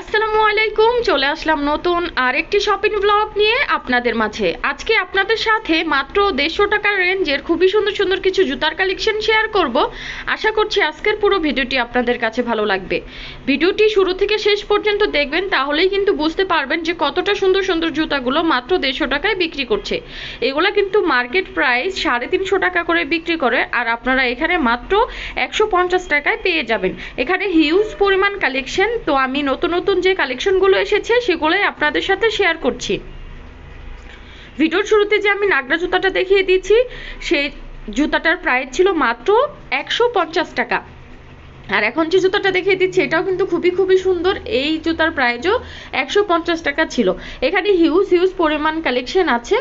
আসসালামু আলাইকুম, চলে আসলাম নতুন আরেকটি শপিং ব্লগ নিয়ে আপনাদের মাঝে। আজকে আপনাদের সাথে মাত্র দেড়শো টাকার রেঞ্জের খুবই সুন্দর সুন্দর কিছু জুতার কালেকশন শেয়ার করব। আশা করছি আজকের পুরো ভিডিওটি আপনাদের কাছে ভালো লাগবে। ভিডিওটি শুরু থেকে শেষ পর্যন্ত দেখবেন, তাহলেই কিন্তু বুঝতে পারবেন যে কতটা সুন্দর সুন্দর জুতাগুলো মাত্র দেড়শো টাকায় বিক্রি করছে। এগুলো কিন্তু মার্কেট প্রাইস সাড়ে তিনশো টাকা করে বিক্রি করে, আর আপনারা এখানে মাত্র একশো পঞ্চাশ টাকায় পেয়ে যাবেন। এখানে হিউজ পরিমাণ কালেকশন তো আমি নতুন নতুন যে কালেকশনগুলো এসেছে, সেগুলোই আপনাদের সাথে শেয়ার করছি। ভিডিওর শুরুতে যে আমি নাগরা জুতাটা দেখিয়ে দিচ্ছি সেই জুতাটার প্রাইস ছিল মাত্র একশো পঞ্চাশ টাকা। আর এখন যে জুতাটা দেখিয়ে দিচ্ছি, এটাও কিন্তু খুবই খুবই সুন্দর। এই জুতার প্রাইসও একশো টাকা ছিল। এখানে হিউজ হিউজ পরিমাণ কালেকশন আছে।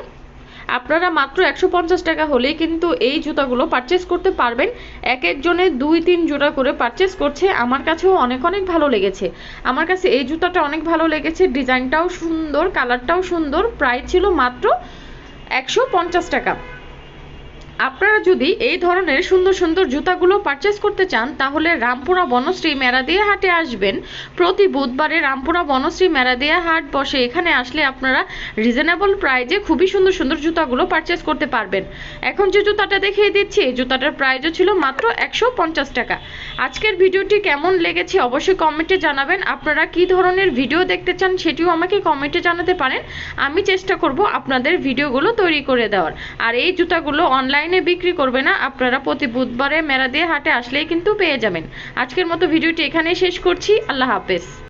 আপনারা মাত্র একশো পঞ্চাশ টাকা হলেই কিন্তু এই জুতাগুলো পারচেস করতে পারবেন। এক একজনে দুই তিন জোড়া করে পারচেস করছে। আমার কাছেও অনেক অনেক ভালো লেগেছে। আমার কাছে এই জুতাটা অনেক ভালো লেগেছে। ডিজাইনটাও সুন্দর কালারটাও সুন্দর। প্রাইস ছিল মাত্র একশো পঞ্চাশ টাকা। আপনারা যদি এই ধরনের সুন্দর সুন্দর জুতাগুলো পারচেস করতে চান, তাহলে রামপুরা বনশ্রী মেরাদিয়া হাটে আসবেন। প্রতি বুধবারে রামপুরা বনশ্রী মেরাদিয়া হাট বসে এখানে আসলে আপনারা রিজনেবল প্রাইজে খুবই সুন্দর সুন্দর জুতাগুলো পারচেস করতে পারবেন। এখন যে জুতাটা দেখিয়ে দিচ্ছি, এই জুতাটার প্রাইজও ছিল মাত্র একশো পঞ্চাশ টাকা। আজকের ভিডিওটি কেমন লেগেছে অবশ্যই কমেন্টে জানাবেন। আপনারা কি ধরনের ভিডিও দেখতে চান সেটিও আমাকে কমেন্টে জানাতে পারেন। আমি চেষ্টা করব আপনাদের ভিডিওগুলো তৈরি করে দেওয়ার। আর এই জুতাগুলো অনলাইনে বিক্রি করবে না। আপনারা প্রতি বুধবারে মেরা দিয়ে হাটে আসলেই কিন্তু পেয়ে যাবেন। আজকের মতো ভিডিওটি এখানেই শেষ করছি। আল্লাহ হাফেজ।